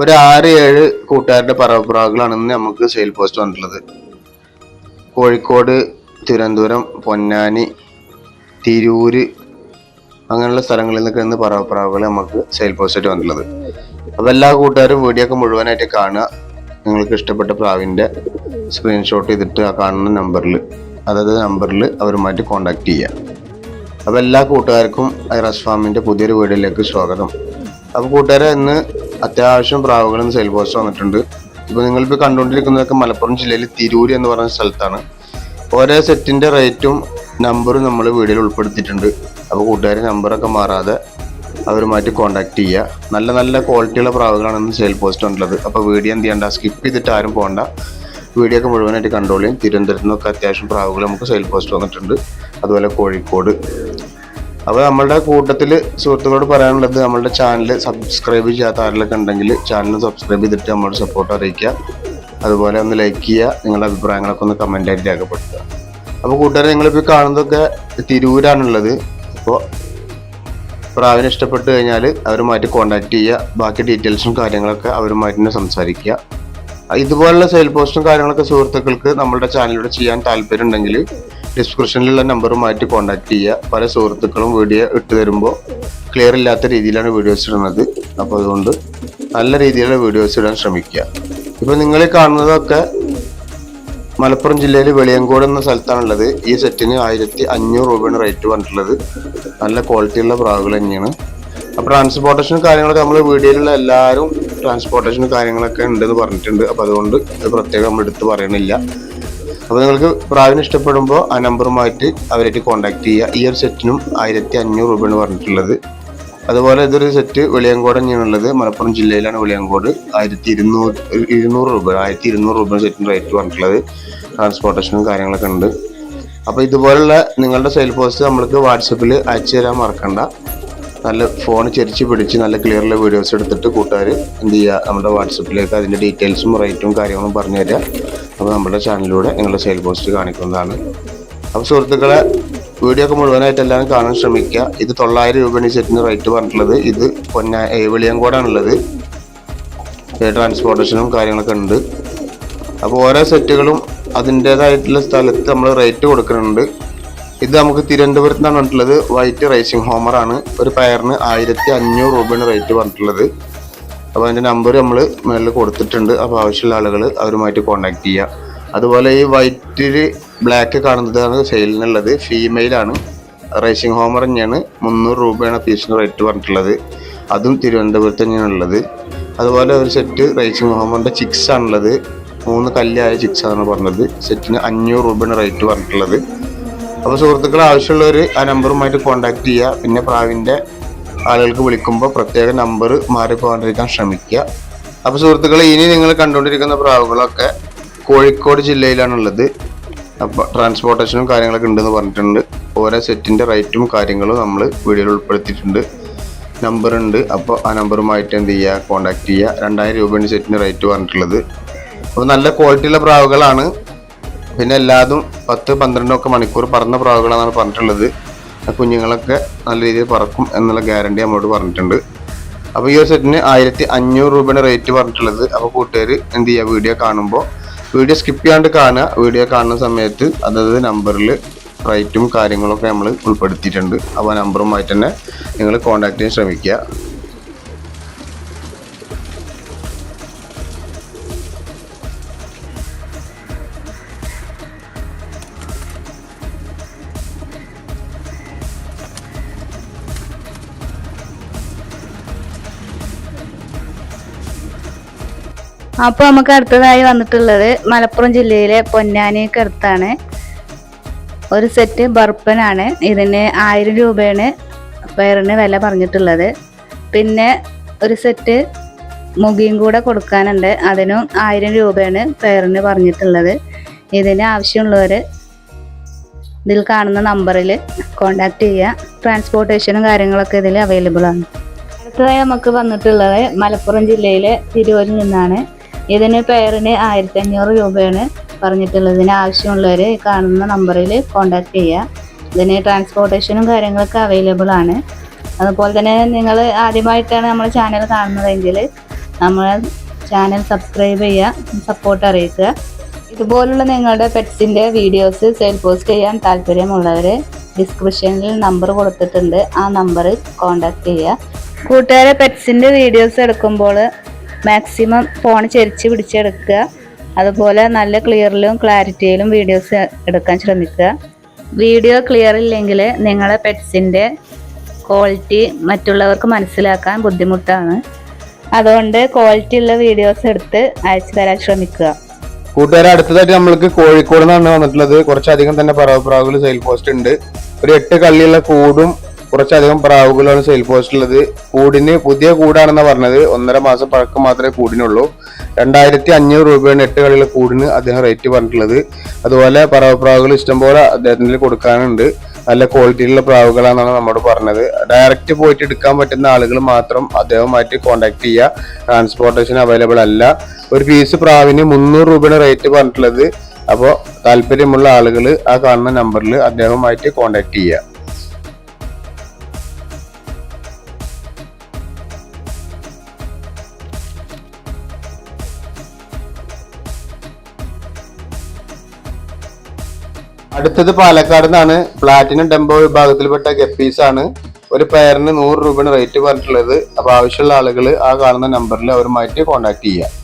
ഒരു ആറ് ഏഴ് കൂട്ടുകാരുടെ പറവപ്രാവുകളാണ് ഇന്ന് നമുക്ക് സെയിൽ പോസ്റ്റ് വന്നിട്ടുള്ളത്. കോഴിക്കോട് തിരുവനന്തപുരം പൊന്നാനി തിരൂര് അങ്ങനെയുള്ള സ്ഥലങ്ങളിൽ നിന്നൊക്കെ ഇന്ന് പറവപ്രാവുകൾ നമുക്ക് സെയിൽ പോസ്റ്റായിട്ട് വന്നിട്ടുള്ളത്. അപ്പോൾ എല്ലാ കൂട്ടുകാരും വീഡിയോ ഒക്കെ മുഴുവനായിട്ട് കാണുക. നിങ്ങൾക്ക് ഇഷ്ടപ്പെട്ട പ്രാവിന്റെ സ്ക്രീൻഷോട്ട് ചെയ്തിട്ട് ആ കാണുന്ന നമ്പറിൽ അതായത് നമ്പറിൽ അവരുമായിട്ട് കോൺടാക്ട് ചെയ്യുക. അപ്പോൾ എല്ലാ കൂട്ടുകാർക്കും ഐറസ് ഫാമിന്റെ പുതിയൊരു വീഡിയോയിലേക്ക് സ്വാഗതം. അപ്പോൾ കൂട്ടുകാരെ ഇന്ന് അത്യാവശ്യം പ്രാവുകളും സെയിൽ പോസ്റ്റ് വന്നിട്ടുണ്ട്. ഇപ്പോൾ നിങ്ങളിപ്പോൾ കണ്ടുകൊണ്ടിരിക്കുന്നതൊക്കെ മലപ്പുറം ജില്ലയിൽ തിരൂര് എന്ന് പറയുന്ന സ്ഥലത്താണ്. ഓരോ സെറ്റിന്റെ റേറ്റും നമ്പറും നമ്മൾ വീഡിയോയിൽ ഉൾപ്പെടുത്തിയിട്ടുണ്ട്. അപ്പോൾ കൂട്ടുകാർ നമ്പറൊക്കെ മാറാതെ അവരുമായിട്ട് കോൺടാക്ട് ചെയ്യുക. നല്ല നല്ല ക്വാളിറ്റിയുള്ള പ്രാവുകളാണ് ഇന്ന് സെയിൽ പോസ്റ്റ് ഉള്ളത് അപ്പോൾ വീഡിയോ എന്ത് ചെയ്യണ്ട? സ്കിപ്പ് ചെയ്തിട്ട് ആരും പോകണ്ട. വീഡിയോ ഒക്കെ മുഴുവനായിട്ട് കണ്ടോളിയും. തിരുവനന്തപുരത്ത് നിന്നൊക്കെ അത്യാവശ്യം പ്രാവുകൾ നമുക്ക് സെയിൽ പോസ്റ്റ് വന്നിട്ടുണ്ട്. അതുപോലെ കോഴിക്കോട് അപ്പോൾ നമ്മളുടെ കൂട്ടത്തിൽ സുഹൃത്തുക്കളോട് പറയാനുള്ളത് നമ്മളുടെ ചാനൽ സബ്സ്ക്രൈബ് ചെയ്യാത്ത ആരെല്ലാം ഉണ്ടെങ്കിൽ ചാനൽ സബ്സ്ക്രൈബ് ചെയ്തിട്ട് നമ്മളോട് സപ്പോർട്ട് അറിയിക്കുക. അതുപോലെ ഒന്ന് ലൈക്ക് ചെയ്യുക നിങ്ങളുടെ അഭിപ്രായങ്ങളൊക്കെ ഒന്ന് കമന്റായിട്ട് രേഖപ്പെടുത്തുക. അപ്പോൾ കൂട്ടുകാരെ നിങ്ങളിപ്പോൾ കാണുന്നതൊക്കെ തിരൂരാണുള്ളത്. അപ്പോൾ പ്രാവിനെ ഇഷ്ടപ്പെട്ട് കഴിഞ്ഞാൽ അവരുമായിട്ട് കോൺടാക്ട് ചെയ്യുക. ബാക്കി ഡീറ്റെയിൽസും കാര്യങ്ങളൊക്കെ അവരുമായിട്ട് തന്നെ സംസാരിക്കുക. ഇതുപോലുള്ള സെയിൽ പോസ്റ്റും കാര്യങ്ങളൊക്കെ സുഹൃത്തുക്കൾക്ക് നമ്മുടെ ചാനലിലൂടെ ചെയ്യാൻ താല്പര്യം ഉണ്ടെങ്കിൽ ഡിസ്ക്രിപ്ഷനിലുള്ള നമ്പർ മാറ്റി കോൺടാക്ട് ചെയ്യുക. പല സുഹൃത്തുക്കളും വീഡിയോ ഇട്ട് തരുമ്പോൾ ക്ലിയർ ഇല്ലാത്ത രീതിയിലാണ് വീഡിയോസ് ഇടുന്നത്. അപ്പോൾ അതുകൊണ്ട് നല്ല രീതിയിലുള്ള വീഡിയോസ് ഇടാൻ ശ്രമിക്കുക. ഇപ്പോൾ നിങ്ങൾ കാണുന്നതൊക്കെ മലപ്പുറം ജില്ലയിൽ വെളിയങ്കോട് എന്ന സ്ഥലത്താണുള്ളത്. ഈ സെറ്റിന് ആയിരത്തി അഞ്ഞൂറ് രൂപയാണ് റേറ്റ് വന്നിട്ടുള്ളത്. നല്ല ക്വാളിറ്റിയുള്ള പ്രാവുകൾ തന്നെയാണ്. അപ്പോൾ ട്രാൻസ്പോർട്ടേഷനും കാര്യങ്ങളൊക്കെ നമ്മൾ വീഡിയോയിലുള്ള എല്ലാവരും ട്രാൻസ്പോർട്ടേഷനും കാര്യങ്ങളൊക്കെ ഉണ്ടെന്ന് പറഞ്ഞിട്ടുണ്ട്. അപ്പോൾ അതുകൊണ്ട് അത് പ്രത്യേകം നമ്മൾ എടുത്ത് പറയണില്ല. അപ്പോൾ നിങ്ങൾക്ക് പ്രാവിനെ ഇഷ്ടപ്പെടുമ്പോൾ ആ നമ്പറുമായിട്ട് അവരായിട്ട് കോൺടാക്ട് ചെയ്യുക. ഈ ഒരു സെറ്റിനും ആയിരത്തി അഞ്ഞൂറ് രൂപയാണ് പറഞ്ഞിട്ടുള്ളത്. അതുപോലെ ഇതൊരു സെറ്റ് വെളിയങ്കോട് തന്നെയാണുള്ളത് മലപ്പുറം ജില്ലയിലാണ് വെളിയങ്കോട്. ആയിരത്തി ഇരുന്നൂറ് ഇരുന്നൂറ് രൂപ ആയിരത്തി ഇരുന്നൂറ് രൂപ സെറ്റിന് റേറ്റ് പറഞ്ഞിട്ടുള്ളത്. ട്രാൻസ്പോർട്ടേഷനും കാര്യങ്ങളൊക്കെ ഉണ്ട്. അപ്പോൾ ഇതുപോലുള്ള നിങ്ങളുടെ സെയിൽ പോസ്റ്റ് നമ്മൾക്ക് വാട്സപ്പിൽ അയച്ചു തരാൻ മറക്കണ്ട. നല്ല ഫോൺ ചെരിച്ച് പിടിച്ച് നല്ല ക്ലിയറുള്ള വീഡിയോസ് എടുത്തിട്ട് കൂട്ടുകാർ എന്ത് ചെയ്യുക? നമ്മുടെ വാട്സപ്പിലേക്ക് അതിന്റെ ഡീറ്റെയിൽസും റേറ്റും കാര്യങ്ങളും പറഞ്ഞു തരിക അപ്പോൾ നമ്മുടെ ചാനലിലൂടെ നിങ്ങളുടെ സെയിൽ പോസ്റ്റ് കാണിക്കുന്നതാണ്. അപ്പോൾ സുഹൃത്തുക്കളെ വീഡിയോ ഒക്കെ മുഴുവനായിട്ട് എല്ലാവരും കാണാൻ ശ്രമിക്കുക. ഇത് തൊള്ളായിരം രൂപയാണ് ഈ സെറ്റിന് റേറ്റ് പറഞ്ഞിട്ടുള്ളത്. ഇത് പൊന്ന ഏവിളിയങ്കോടാണുള്ളത് വെളിയങ്കോടാണുള്ളത്. ട്രാൻസ്പോർട്ടേഷനും കാര്യങ്ങളൊക്കെ ഉണ്ട്. അപ്പോൾ ഓരോ സെറ്റുകളും അതിന്റേതായിട്ടുള്ള സ്ഥലത്ത് നമ്മൾ റേറ്റ് കൊടുക്കുന്നുണ്ട്. ഇത് നമുക്ക് തിരുവനന്തപുരത്ത് നിന്നാണ് പറഞ്ഞിട്ടുള്ളത് വൈറ്റ് റേസിംഗ് ഹോമറാണ്. ഒരു പയറിന് ആയിരത്തി അഞ്ഞൂറ് രൂപയാണ് റേറ്റ് പറഞ്ഞിട്ടുള്ളത്. അപ്പോൾ അതിന്റെ നമ്പർ നമ്മൾ മേളിൽ കൊടുത്തിട്ടുണ്ട്. അപ്പോൾ ആവശ്യമുള്ള ആളുകൾ അവരുമായിട്ട് കോൺടാക്ട് ചെയ്യുക അതുപോലെ ഈ വൈറ്റിൽ ബ്ലാക്ക് കാണുന്നതാണ് സെയിലിനുള്ളത് ഫീമെയിലാണ് റേസിംഗ് ഹോമർ തന്നെയാണ്. മുന്നൂറ് രൂപയാണ് പീസിന് റേറ്റ് പറഞ്ഞിട്ടുള്ളത്. അതും തിരുവനന്തപുരത്ത് തന്നെയാണ് ഉള്ളത്. അതുപോലെ ഒരു സെറ്റ് റേസിംഗ് ഹോമറിന്റെ ചിക്സ് ആണുള്ളത്. മൂന്ന് കല്ലായ ചിക്സ് ആണ് പറഞ്ഞത്. സെറ്റിന് അഞ്ഞൂറ് രൂപയാണ് റേറ്റ് പറഞ്ഞിട്ടുള്ളത്. അപ്പോൾ സുഹൃത്തുക്കൾ ആവശ്യമുള്ളവർ ആ നമ്പറുമായിട്ട് കോൺടാക്ട് ചെയ്യുക പിന്നെ പ്രാവിന്റെ ആളുകൾക്ക് വിളിക്കുമ്പോൾ പ്രത്യേക നമ്പർ മാറിപ്പോകാണ്ടിരിക്കാൻ ശ്രമിക്കുക. അപ്പോൾ സുഹൃത്തുക്കളെ ഇനി നിങ്ങൾ കണ്ടുകൊണ്ടിരിക്കുന്ന പ്രാവുകളൊക്കെ കോഴിക്കോട് ജില്ലയിലാണുള്ളത്. അപ്പോൾ ട്രാൻസ്പോർട്ടേഷനും കാര്യങ്ങളൊക്കെ ഉണ്ടെന്ന് പറഞ്ഞിട്ടുണ്ട്. ഓരോ സെറ്റിന്റെ റേറ്റും കാര്യങ്ങളും നമ്മൾ വീഡിയോയിൽ ഉൾപ്പെടുത്തിയിട്ടുണ്ട്. നമ്പർ ഉണ്ട്. അപ്പോൾ ആ നമ്പറുമായിട്ട് എന്ത് ചെയ്യുക? കോൺടാക്ട് ചെയ്യുക. രണ്ടായിരം രൂപയാണ് സെറ്റിന് റേറ്റ് പറഞ്ഞിട്ടുള്ളത്. അപ്പോൾ നല്ല ക്വാളിറ്റിയുള്ള പ്രാവുകളാണ്. പിന്നെ എല്ലാതും പത്ത് പന്ത്രണ്ടൊക്കെ മണിക്കൂർ പറന്ന പ്രാവുകളാണെന്നാണ് പറഞ്ഞിട്ടുള്ളത്. കുഞ്ഞുങ്ങളൊക്കെ നല്ല രീതിയിൽ പറക്കും എന്നുള്ള ഗ്യാരണ്ടി നമ്മളോട് പറഞ്ഞിട്ടുണ്ട്. അപ്പോൾ ഈ ഒരു സെറ്റിന് ആയിരത്തി അഞ്ഞൂറ് രൂപയുടെ റേറ്റ് പറഞ്ഞിട്ടുള്ളത്. അപ്പോൾ കൂട്ടുകാർ എന്ത് ചെയ്യുക വീഡിയോ കാണുമ്പോൾ വീഡിയോ സ്കിപ്പ് ചെയ്യാണ്ട് കാണുക. വീഡിയോ കാണുന്ന സമയത്ത് അതത് നമ്പറിൽ റേറ്റും കാര്യങ്ങളൊക്കെ നമ്മൾ ഉൾപ്പെടുത്തിയിട്ടുണ്ട്. അപ്പോൾ ആ നമ്പറുമായിട്ട് തന്നെ നിങ്ങൾ കോൺടാക്ട് ചെയ്യാൻ ശ്രമിക്കുക. അപ്പൊ നമുക്ക് അടുത്തതായി വന്നിട്ടുള്ളത് മലപ്പുറം ജില്ലയിലെ പൊന്നാനിക്ക് അടുത്താണ് ഒരു സെറ്റ് ബർപ്പനാണ്. ഇതിന് ആയിരം രൂപയാണ് പേരിന് വില പറഞ്ഞിട്ടുള്ളത്. പിന്നെ ഒരു സെറ്റ് മുഖിയും കൂടെ കൊടുക്കാനുണ്ട്. അതിനും ആയിരം രൂപയാണ് പേറിന് പറഞ്ഞിട്ടുള്ളത്. ഇതിന് ആവശ്യമുള്ളവർ ഇതിൽ കാണുന്ന നമ്പറിൽ കോണ്ടാക്ട് ചെയ്യുക. ട്രാൻസ്പോർട്ടേഷനും കാര്യങ്ങളൊക്കെ ഇതിൽ അവൈലബിൾ ആണ്. അടുത്തതായി നമുക്ക് വന്നിട്ടുള്ളത് മലപ്പുറം ജില്ലയിലെ തിരൂരിൽ നിന്നാണ്. ഇതിന് പേരിന് ആയിരത്തി അഞ്ഞൂറ് രൂപയാണ് പറഞ്ഞിട്ടുള്ളത് ഇതിന് ആവശ്യമുള്ളവർ കാണുന്ന നമ്പറിൽ കോണ്ടാക്ട് ചെയ്യുക ഇതിന് ട്രാൻസ്പോർട്ടേഷനും കാര്യങ്ങളൊക്കെ അവൈലബിൾ ആണ്. അതുപോലെ തന്നെ നിങ്ങൾ ആദ്യമായിട്ടാണ് നമ്മുടെ ചാനൽ കാണുന്നതെങ്കിൽ നമ്മളെ ചാനൽ സബ്സ്ക്രൈബ് ചെയ്യുക സപ്പോർട്ട് അറിയിക്കുക. ഇതുപോലുള്ള നിങ്ങളുടെ പെറ്റ്സിന്റെ വീഡിയോസ് സെയിൽ പോസ്റ്റ് ചെയ്യാൻ താല്പര്യമുള്ളവർ ഡിസ്ക്രിപ്ഷനിൽ നമ്പർ കൊടുത്തിട്ടുണ്ട്. ആ നമ്പറിൽ കോൺടാക്റ്റ് ചെയ്യുക കൂട്ടുകാരെ പെറ്റ്സിന്റെ വീഡിയോസ് എടുക്കുമ്പോൾ മാക്സിമം ഫോൺ ചെരിച്ച് പിടിച്ചെടുക്കുക. അതുപോലെ നല്ല ക്ലിയറിലും ക്ലാരിറ്റിയിലും വീഡിയോസ് എടുക്കാൻ ശ്രമിക്കുക. വീഡിയോ ക്ലിയർ ഇല്ലെങ്കിൽ നിങ്ങളെ പെറ്റ്സിന്റെ ക്വാളിറ്റി മറ്റുള്ളവർക്ക് മനസ്സിലാക്കാൻ ബുദ്ധിമുട്ടാണ്. അതുകൊണ്ട് ക്വാളിറ്റി ഉള്ള വീഡിയോസ് എടുത്ത് അയച്ചു തരാൻ ശ്രമിക്കുക. കൂട്ടുകാരെ അടുത്തതായിട്ട് നമ്മൾക്ക് കോഴിക്കോട് നിന്നാണ് വന്നിട്ടുള്ളത്. കുറച്ചധികം തന്നെ പറവപ്രാവുകൾ സെയിൽ പോസ്റ്റ് ഉണ്ട്. ഒരു എട്ട് കള്ളിയുള്ള കൂടും കുറച്ചധികം പ്രാവുകളാണ് സെയിൽ പോസ്റ്റ് ഉള്ളത് കൂടിന് പുതിയ കൂടാണെന്ന് പറഞ്ഞത്. ഒന്നര മാസം പഴക്കം മാത്രമേ കൂടിനുള്ളൂ. രണ്ടായിരത്തി അഞ്ഞൂറ് രൂപയാണ് എട്ട് കളിയിലെ കൂടിന് അദ്ദേഹം റേറ്റ് പറഞ്ഞിട്ടുള്ളത്. അതുപോലെ പറവപ്രാവുകൾ ഇഷ്ടംപോലെ അദ്ദേഹത്തിന് കൊടുക്കാനുണ്ട്. നല്ല ക്വാളിറ്റിയിലുള്ള പ്രാവുകളാണെന്നാണ് നമ്മോട് പറഞ്ഞത്. ഡയറക്റ്റ് പോയിട്ട് എടുക്കാൻ പറ്റുന്ന ആളുകൾ മാത്രം അദ്ദേഹവുമായിട്ട് കോൺടാക്ട് ചെയ്യുക. ട്രാൻസ്പോർട്ടേഷൻ അവൈലബിൾ അല്ല. ഒരു പീസ് പ്രാവിന് മുന്നൂറ് രൂപയാണ് റേറ്റ് പറഞ്ഞിട്ടുള്ളത്. അപ്പോൾ താല്പര്യമുള്ള ആളുകൾ ആ കാണുന്ന നമ്പറിൽ അദ്ദേഹവുമായിട്ട് കോൺടാക്ട് ചെയ്യുക. അടുത്തത് പാലക്കാട് നിന്നാണ്. പ്ലാറ്റിനം ടെമ്പോ വിഭാഗത്തിൽപ്പെട്ട ഗപ്പീസ് ആണ്. ഒരു പെയറിന് നൂറ് രൂപയാണ് റേറ്റ് പറഞ്ഞിട്ടുള്ളത്. അപ്പോൾ ആവശ്യമുള്ള ആളുകൾ ആ കാണുന്ന നമ്പറിൽ അവരുമായിട്ട് കോൺടാക്ട് ചെയ്യുക